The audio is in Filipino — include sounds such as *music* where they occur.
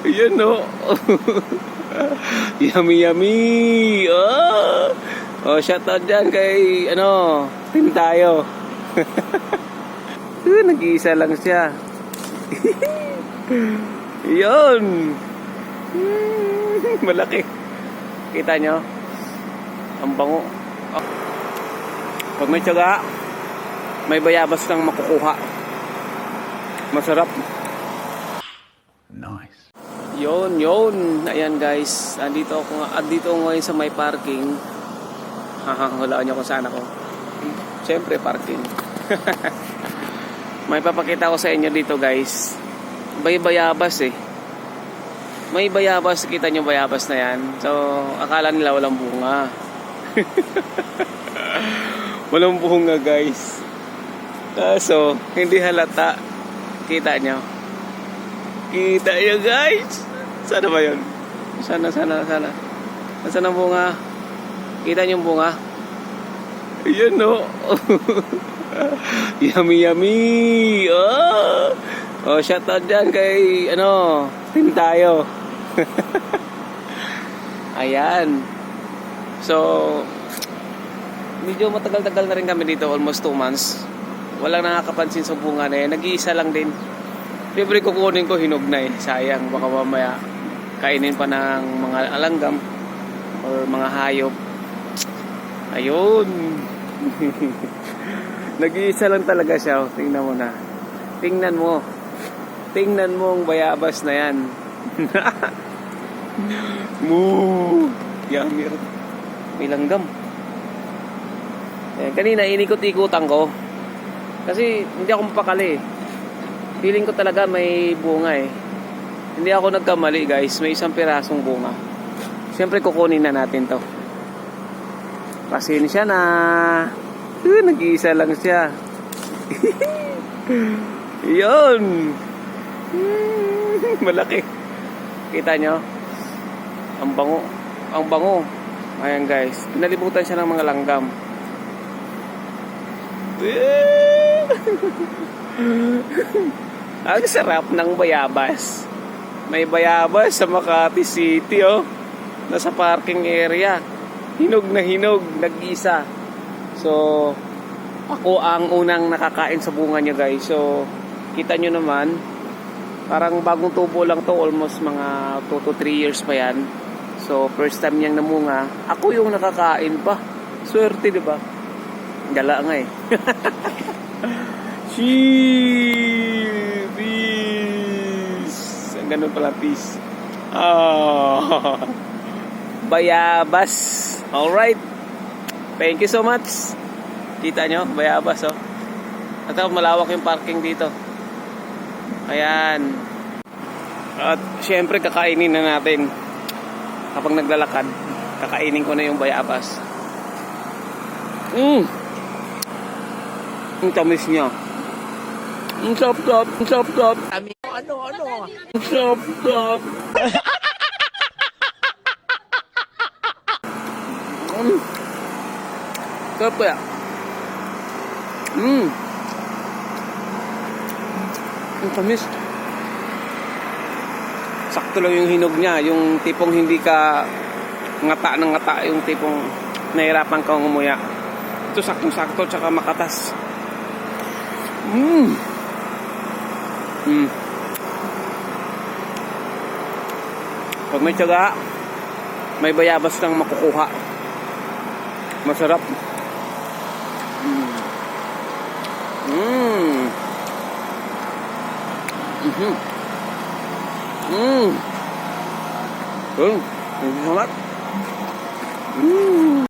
Ayan no. *laughs* yummy yummy. Oh. Oh, shout out dyan kay ano, team tayo. *laughs* Uh, Nag-iisa lang siya. *laughs* Yun. Malaki. Kita nyo? Ang bango. Oh. Pag may tiyaga, may bayabas kang makukuha. Masarap. Yon, yon. Ayan guys, andito ako nga, andito ako ngayon sa may parking. Haha, wala niyo kung saan ako. Siyempre, parking. *laughs* may papakita ko sa inyo dito guys. May bayabas eh. May bayabas, kita niyo bayabas na yan. So, akala nila walang bunga. *laughs* walang bunga guys. Kaso, hindi halata. Kita niyo. Kita niyo guys. Sana ba yun? Sana, sana, sana. Nasaan ang bunga? Kita niyo yung bunga? Ayan no. *laughs* yummy yummy. Oh. Oh, shout out dyan kay ano, team tayo. *laughs* Ayan. So, medyo matagal-tagal na rin kami dito, almost 2 months. Walang nakakapansin sa bunga na yan. Nag-iisa lang din. Siyempre kukunin ko hinog na eh. Sayang, baka mamaya kainin pa ng mga alanggam or mga hayop. Ayun. *laughs* Nag-iisa lang talaga siya. oh. Tingnan mo na. Tingnan mo. Tingnan mo ang bayabas na yan. *laughs* Moo. Yummy. May langgam. Eh, kanina inikot-ikutan ko. Kasi hindi ako mapakali. Feeling ko talaga may bunga eh. Hindi ako nagkamali guys. May isang pirasong bunga. Siyempre kukunin na natin to. Pasensya na. Uh, nag-iisa lang siya. *laughs* Yun. *laughs* Malaki. Kita nyo? Ang bango. Ang bango. Ayan guys. Pinalibutan siya ng mga langgam. *laughs* Ang sarap ng bayabas. May bayabas sa Makati City, oh. Nasa parking area. Hinog na hinog, nag-isa. So, ako ang unang nakakain sa bunga niya, guys. So, kita nyo naman, parang bagong tubo lang to, almost mga 2 to 3 years pa yan. So, first time niyang namunga. Ako yung nakakain pa. Swerte, di ba? Gala nga eh. *laughs* Cheese! Ganun pala, peace. Ah. Bayabas. Alright. Thank you so much. Kita nyo, bayabas oh. At saka malawak yung parking dito. Ayan. At syempre kakainin na natin. Kapag naglalakad, kakainin ko na yung bayabas. Mmm! Ang tamis niya. Ang sarap-sarap, ang sarap-sarap. Ano, ano? Ang sarap-sarap. Mm. Sarap kaya. Mmm. Ang tamis. Sakto lang yung hinog niya. Yung tipong hindi ka ngata ng ngata. Yung tipong nahirapan kang umuya. Ito saktong-sakto tsaka makatas. Mmm. Mmm. Pag may tiyaga, may bayabas kang makukuha. Masarap. Mmm. Mmm. Mmm. Mmm. So much. Mmm.